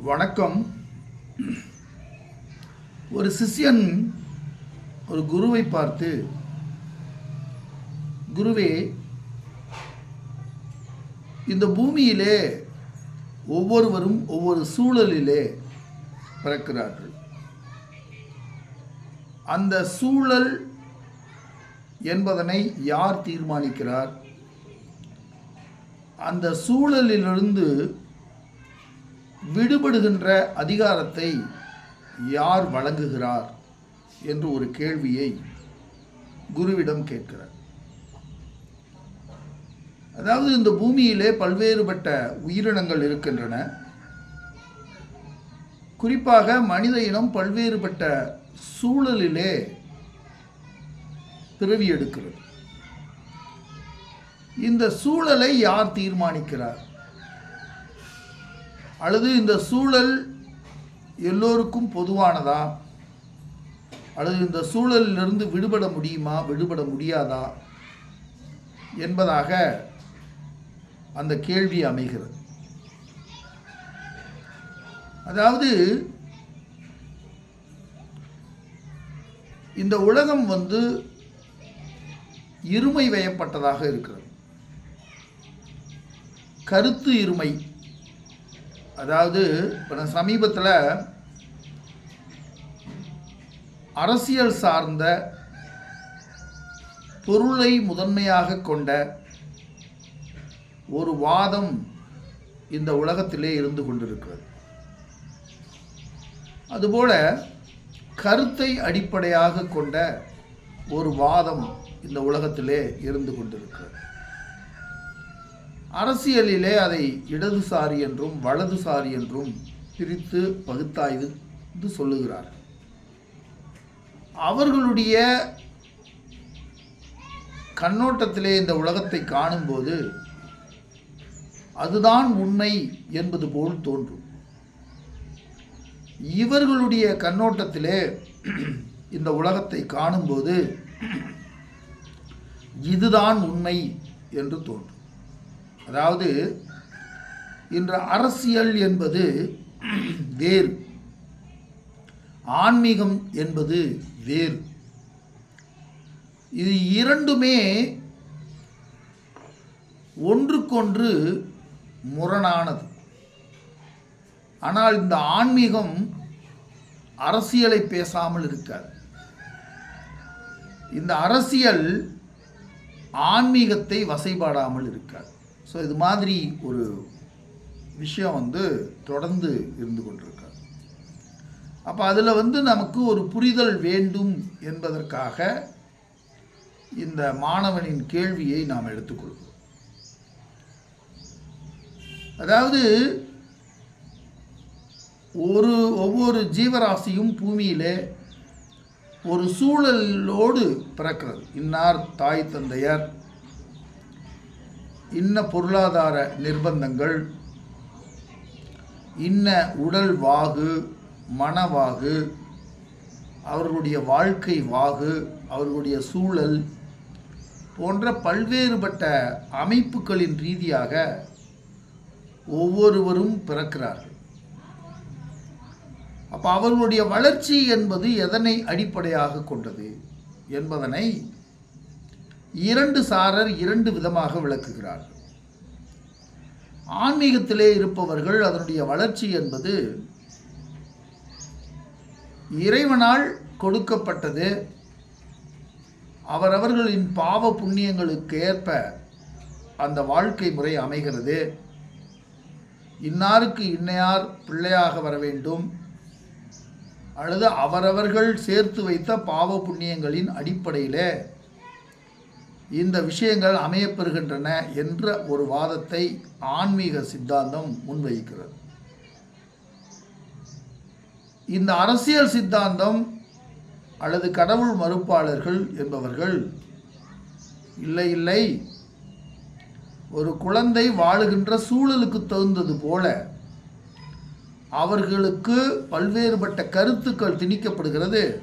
வணக்கம். ஒரு சிஷ்யன் ஒரு குருவை பார்த்து குருவே இந்த பூமியிலே ஒவ்வொருவரும் ஒவ்வொரு சூழலிலே பிறக்கிறார்கள். அந்த சூழல் என்பதனை யார் தீர்மானிக்கிறார்? அந்த சூழலிலிருந்து விடுபடுகின்ற அதிகாரத்தை யார் வழங்குகிறார் என்று ஒரு கேள்வியை குருவிடம் கேட்கிறார். அதாவது இந்த பூமியிலே பல்வேறுபட்ட உயிரினங்கள் இருக்கின்றன. குறிப்பாக மனித இனம் பல்வேறுபட்ட சூழலிலே பிறவி எடுக்கிறது. இந்த சூழலை யார் தீர்மானிக்கிறார்? அல்லது இந்த சூழல் எல்லோருக்கும் பொதுவானதா? அல்லது இந்த சூழலிலிருந்து விடுபட முடியுமா? விடுபட முடியாதா? என்பதாக அந்த கேள்வி அமைகிறது. அதாவது இந்த உலகம் வந்து இருமை வயப்பட்டதாக இருக்கிறது. கருத்து இருமை அதாவது இப்போ நான் சமீபத்தில் அரசியல் சார்ந்த பொருளை முதன்மையாக கொண்ட ஒரு வாதம் இந்த உலகத்திலே இருந்து கொண்டிருக்கிறது. அதுபோல கருத்தை அடிப்படையாக கொண்ட ஒரு வாதம் இந்த உலகத்திலே இருந்து கொண்டிருக்கிறது. அரசியலிலே அதை இடதுசாரி என்றும் வலதுசாரி என்றும் பிரித்து பகுத்தாய்வு சொல்லுகிறார். சொல்லுகிறார்கள் அவர்களுடைய கண்ணோட்டத்திலே இந்த உலகத்தை காணும்போது அதுதான் உண்மை என்பது போல் தோன்றும். இவர்களுடைய கண்ணோட்டத்திலே இந்த உலகத்தை காணும்போது இதுதான் உண்மை என்று தோன்றும். அதாவது இன்று அரசியல் என்பது வேறு. ஆன்மீகம் என்பது வேறு. இது இரண்டுமே ஒன்றுக்கொன்று முரணானது. ஆனால் இந்த ஆன்மீகம் அரசியலை பேசாமல் இருக்காது. இந்த அரசியல் ஆன்மீகத்தை வசைபாடாமல் இருக்காது. ஸோ இது மாதிரி ஒரு விஷயம் வந்து தொடர்ந்து இருந்து கொண்டிருக்காது அப்போ அதில் வந்து நமக்கு ஒரு புரிதல் வேண்டும் என்பதற்காக இந்த மாணவனின் கேள்வியை நாம் எடுத்துக்கொள்வோம். அதாவது ஒரு ஒவ்வொரு ஜீவராசியும் பூமியிலே ஒரு சூழலோடு பிறக்கிறது. இன்னார் தாய் தந்தையர் இன்ன பொருளாதார நிர்பந்தங்கள் இன்ன உடல் வாகு மனவாகு அவர்களுடைய வாழ்க்கை வாகு அவர்களுடைய சூழல் போன்ற பல்வேறுபட்ட அமைப்புகளின் ரீதியாக ஒவ்வொருவரும் பிறக்கிறார்கள். அப்போ அவர்களுடைய வளர்ச்சி என்பது எதனை அடிப்படையாக கொண்டது என்பதனை இரண்டு சாரர் இரண்டு விதமாக விளக்குகிறார்கள். ஆன்மீகத்திலே இருப்பவர்கள் அதனுடைய வளர்ச்சி என்பது இறைவனால் கொடுக்கப்பட்டது. அவரவர்களின் பாவ புண்ணியங்களுக்கு ஏற்ப அந்த வாழ்க்கை முறை அமைகிறது. இன்னாருக்கு இன்னையார் பிள்ளையாக வர வேண்டும். அல்லது அவரவர்கள் சேர்த்து வைத்த பாவ புண்ணியங்களின் அடிப்படையில் இந்த விஷயங்கள் அமையப்பெறுகின்றன என்ற ஒரு வாதத்தை ஆன்மீக சித்தாந்தம் முன்வைக்கிறது. இந்த அரசியல் சித்தாந்தம் அல்லது கடவுள் மறுப்பாளர்கள் என்பவர்கள் இல்லை இல்லை ஒரு குழந்தை வாழுகின்ற சூழலுக்கு தகுந்தது போல அவர்களுக்கு பல்வேறுபட்ட கருத்துக்கள் திணிக்கப்படுகிறது.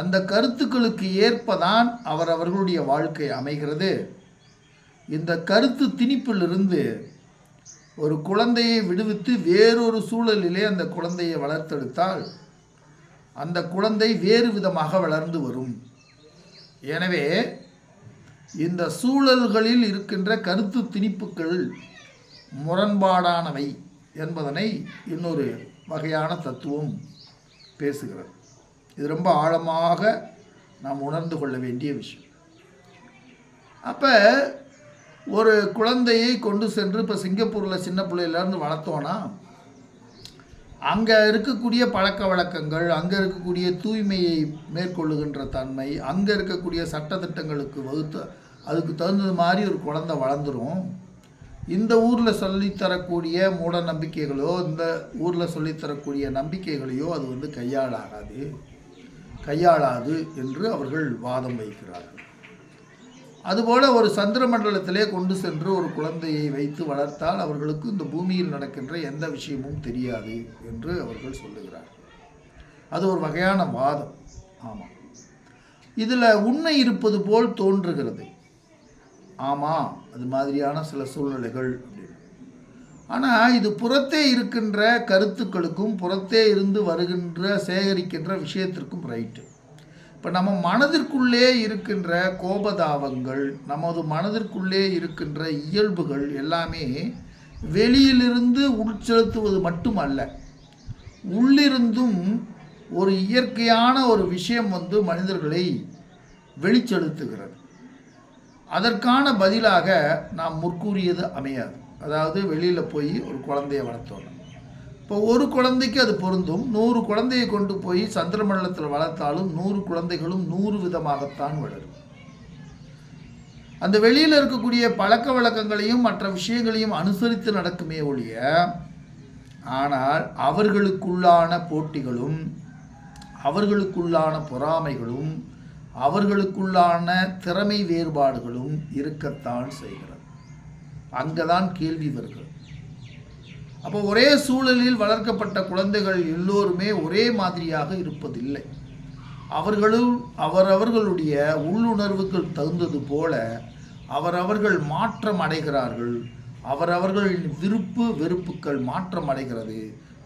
அந்த கருத்துக்களுக்கு ஏற்பதான் அவர் அவர்களுடைய வாழ்க்கை அமைகிறது. இந்த கருத்து திணிப்பிலிருந்து ஒரு குழந்தையை விடுவித்து வேறொரு சூழலிலே அந்த குழந்தையை வளர்த்தெடுத்தால் அந்த குழந்தை வேறு விதமாக வளர்ந்து வரும். எனவே இந்த சூழல்களில் இருக்கின்ற கருத்து திணிப்புகள் முரண்பாடானவை என்பதனை இன்னொரு வகையான தத்துவம் பேசுகிறது. இது ரொம்ப ஆழமாக நாம் உணர்ந்து கொள்ள வேண்டிய விஷயம். அப்போ ஒரு குழந்தையை கொண்டு சென்று இப்போ சிங்கப்பூரில் சின்ன பிள்ளையிலேருந்து வளர்த்தோன்னா அங்கே இருக்கக்கூடிய பழக்க வழக்கங்கள் அங்கே இருக்கக்கூடிய தூய்மையை மேற்கொள்ளுகின்ற தன்மை அங்கே இருக்கக்கூடிய சட்டத்திட்டங்களுக்கு வகுத்து அதுக்கு தகுந்தது மாதிரி ஒரு குழந்தை வளர்ந்துடும் இந்த ஊரில் சொல்லித்தரக்கூடிய மூட நம்பிக்கைகளோ இந்த ஊரில் சொல்லித்தரக்கூடிய நம்பிக்கைகளையோ அது வந்து கையாளாகாது. கையாளாது என்று அவர்கள் வாதம் வைக்கிறார்கள். அதுபோல ஒரு சந்திர மண்டலத்திலே கொண்டு சென்று ஒரு குழந்தையை வைத்து வளர்த்தால் அவர்களுக்கு இந்த பூமியில் நடக்கின்ற எந்த விஷயமும் தெரியாது என்று அவர்கள் சொல்லுகிறார்கள் அது ஒரு வகையான வாதம். ஆமாம் இதில் உண்மை இருப்பது போல் தோன்றுகிறது. ஆமாம் அது மாதிரியான சில சூழ்நிலைகள் ஆனால் இது புறத்தே இருக்கின்ற கருத்துக்களுக்கும் புறத்தே இருந்து வருகின்ற சேகரிக்கின்ற விஷயத்திற்கும் ரைட்டு இப்போ நம்ம மனதிற்குள்ளே இருக்கின்ற கோபதாபங்கள் நமது மனதிற்குள்ளே இருக்கின்ற இயல்புகள் எல்லாமே வெளியிலிருந்து உட்செலுத்துவது மட்டுமல்ல. உள்ளிருந்தும் ஒரு இயற்கையான ஒரு விஷயம் வந்து மனிதர்களை வெளிச்செலுத்துகிறது. அதற்கான பதிலாக நாம் முற்கூறியது அமையாது. அதாவது வெளியில் போய் ஒரு குழந்தைய வளர்த்தோம். இப்போ ஒரு குழந்தைக்கு அது பொருந்தும். நூறு குழந்தையை கொண்டு போய் சந்திரமண்டலத்தில் வளர்த்தாலும் நூறு குழந்தைகளும் நூறு விதமாகத்தான் வளரும். அந்த வெளியில் இருக்கக்கூடிய பழக்க வழக்கங்களையும் மற்ற விஷயங்களையும் அனுசரித்து நடக்குமே ஒழிய ஆனால் அவர்களுக்குள்ளான போட்டிகளும் அவர்களுக்குள்ளான பொறாமைகளும் அவர்களுக்குள்ளான திறமை வேறுபாடுகளும் இருக்கத்தான் செய்கிறது. அங்கதான் கேள்வி வருகிறது. அப்போ ஒரே சூழலில் வளர்க்கப்பட்ட குழந்தைகள் எல்லோருமே ஒரே மாதிரியாக இருப்பதில்லை. அவர்களும் அவரவர்களுடைய உள்ளுணர்வுகள் தகுந்தது போல அவரவர்கள் மாற்றம் அடைகிறார்கள். அவரவர்களின் விருப்பு வெறுப்புக்கள் மாற்றம் அடைகிறது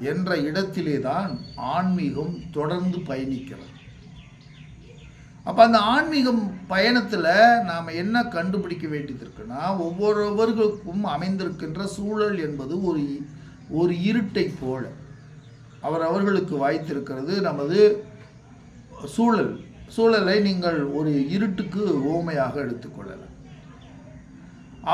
என்ற இடத்திலே தான் ஆன்மீகம் தொடர்ந்து பயணிக்கிறது. அப்போ அந்த ஆன்மீகம் பயணத்தில் நாம் என்ன கண்டுபிடிக்க வேண்டியது இருக்குன்னா ஒவ்வொருவர்களுக்கும் அமைந்திருக்கின்ற சூழல் என்பது ஒரு ஒரு இருட்டை போல. அவர் அவர்களுக்கு வாய்த்திருக்கிறது நமது சூழல். சூழலை நீங்கள் ஒரு இருட்டுக்கு ஓமையாக எடுத்துக்கொள்ளலாம்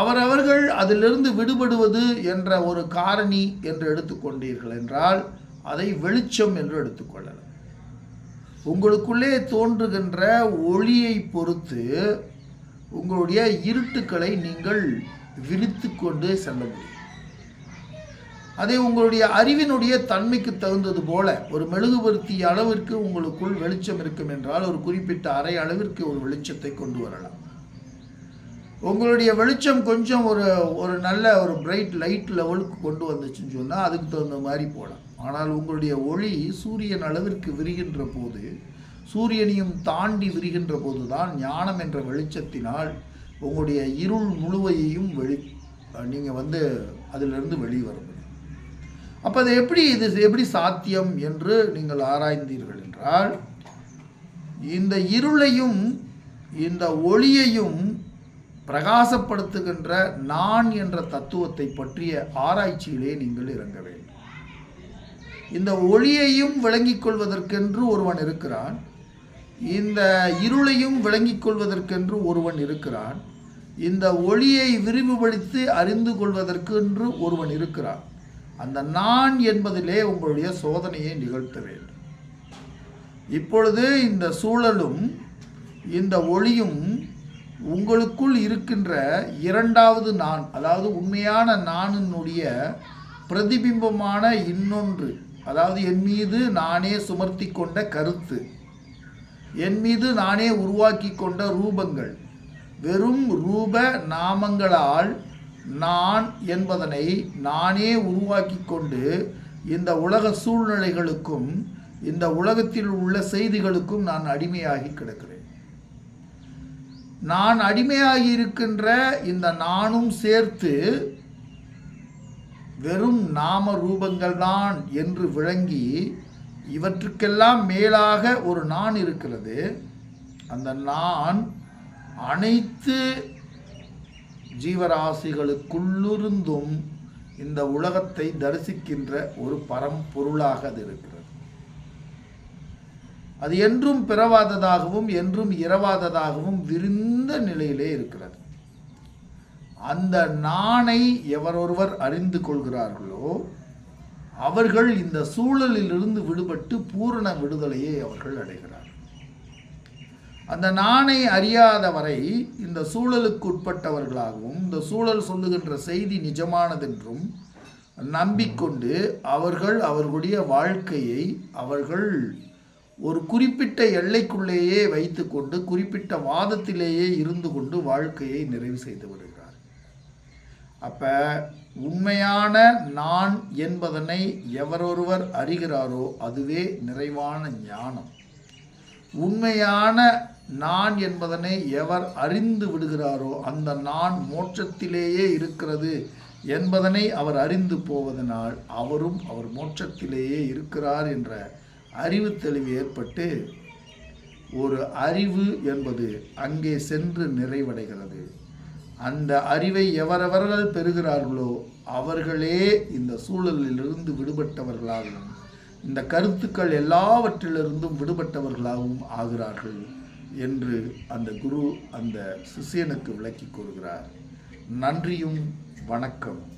அவரவர்கள் அதிலிருந்து விடுபடுவது என்ற ஒரு காரணி என்று எடுத்துக்கொண்டீர்கள் என்றால் அதை வெளிச்சம் என்று எடுத்துக்கொள்ளலாம் உங்களுக்குள்ளே தோன்றுகின்ற ஒளியை பொறுத்து உங்களுடைய இருட்டுக்களை நீங்கள் விரித்து கொண்டு செல்ல முடியும். அதே உங்களுடைய அறிவினுடைய தன்மைக்கு தகுந்தது போல ஒரு மெழுகுபருத்தி அளவிற்கு உங்களுக்குள் வெளிச்சம் இருக்கும் என்றால் ஒரு குறிப்பிட்ட அறை அளவிற்கு ஒரு வெளிச்சத்தை கொண்டு வரலாம். உங்களுடைய வெளிச்சம் கொஞ்சம் ஒரு ஒரு நல்ல ஒரு பிரைட் லைட் லெவலுக்கு கொண்டு வந்துச்சுன்னு சொன்னால் அதுக்கு தகுந்த மாதிரி போகலாம். ஆனால் உங்களுடைய ஒளி சூரியன் அளவிற்கு விரிகின்ற போது சூரியனையும் தாண்டி விரிகின்ற போது தான் ஞானம் என்ற வெளிச்சத்தினால் உங்களுடைய இருள் முழுவையையும் வெளி நீங்கள் வந்து அதிலிருந்து வெளிவர முடியும். அப்போ அது எப்படி இது எப்படி சாத்தியம் என்று நீங்கள் ஆராய்ந்தீர்கள் என்றால் இந்த இருளையும் இந்த ஒளியையும் பிரகாசப்படுத்துகின்ற நான் என்ற தத்துவத்தை பற்றிய ஆராய்ச்சியிலே நீங்கள் இறங்க வேண்டும். இந்த ஒளியையும் விளங்கிக் கொள்வதற்கென்று ஒருவன் இருக்கிறான். இந்த இருளையும் விளங்கிக் கொள்வதற்கென்று ஒருவன் இருக்கிறான். இந்த ஒளியை விரிவுபடுத்தி அறிந்து கொள்வதற்கென்று ஒருவன் இருக்கிறான். அந்த நான் என்பதிலே உங்களுடைய சோதனையை நிகழ்த்த வேண்டும். இப்பொழுது இந்த சூழலும் இந்த ஒளியும் உங்களுக்குள் இருக்கின்ற இரண்டாவது நான் அதாவது உண்மையான நானினுடைய பிரதிபிம்பமான இன்னொன்று அதாவது என் மீது நானே சுமர்த்தி கொண்ட கருத்து என் மீது நானே உருவாக்கி கொண்ட ரூபங்கள் வெறும் ரூப நாமங்களால் நான் என்பதனை நானே உருவாக்கி கொண்டு இந்த உலக சூழ்நிலைகளுக்கும் இந்த உலகத்தில் உள்ள செய்திகளுக்கும் நான் அடிமையாகி கிடக்கிறேன். நான் அடிமையாகி இருக்கின்ற இந்த நானும் சேர்த்து வெறும் நாம ரூபங்கள்தான் என்று விளங்கி இவற்றுக்கெல்லாம் மேலாக ஒரு நான் இருக்கிறது. அந்த நான் அனைத்து ஜீவராசிகளுக்குள்ளிருந்தும் இந்த உலகத்தை தரிசிக்கின்ற ஒரு பரம்பொருளாக அது இருக்கிறது. அது என்றும் பிறவாததாகவும் என்றும் இரவாததாகவும் விரிந்த நிலையிலே இருக்கிறது. அந்த நாணை எவரொருவர் அறிந்து கொள்கிறார்களோ அவர்கள் இந்த சூழலிலிருந்து விடுபட்டு பூரண விடுதலையை அவர்கள் அடைகிறார்கள் அந்த நாணை அறியாத வரை இந்த சூழலுக்கு உட்பட்டவர்களாகவும் இந்த சூழல் சொல்லுகின்ற செய்தி நிஜமானதென்றும் நம்பிக்கொண்டு அவர்கள் அவர்களுடைய வாழ்க்கையை அவர்கள் ஒரு குறிப்பிட்ட எல்லைக்குள்ளேயே வைத்துக்கொண்டு குறிப்பிட்ட வாதத்திலேயே இருந்து கொண்டு வாழ்க்கையை நிறைவு செய்து வருகிறார். அப்போ உண்மையான நான் என்பதனை எவரொருவர் அறிகிறாரோ அதுவே நிறைவான ஞானம். உண்மையான நான் என்பதனை எவர் அறிந்து விடுகிறாரோ அந்த நான் மோட்சத்திலேயே இருக்கிறது என்பதனை அவர் அறிந்து போவதனால் அவரும் அவர் மோட்சத்திலேயே இருக்கிறார் என்ற அறிவு தெளிவு ஏற்பட்டு ஒரு அறிவு என்பது அங்கே சென்று நிறைவடைகிறது. அந்த அறிவை எவரவர்கள் பெறுகிறார்களோ அவர்களே இந்த சூழலிலிருந்து விடுபட்டவர்களாகவும் இந்த கருத்துக்கள் எல்லாவற்றிலிருந்தும் விடுபட்டவர்களாகவும் ஆகிறார்கள் என்று அந்த குரு அந்த சிஷியனுக்கு விளக்கி கூறுகிறார். நன்றியும் வணக்கம்.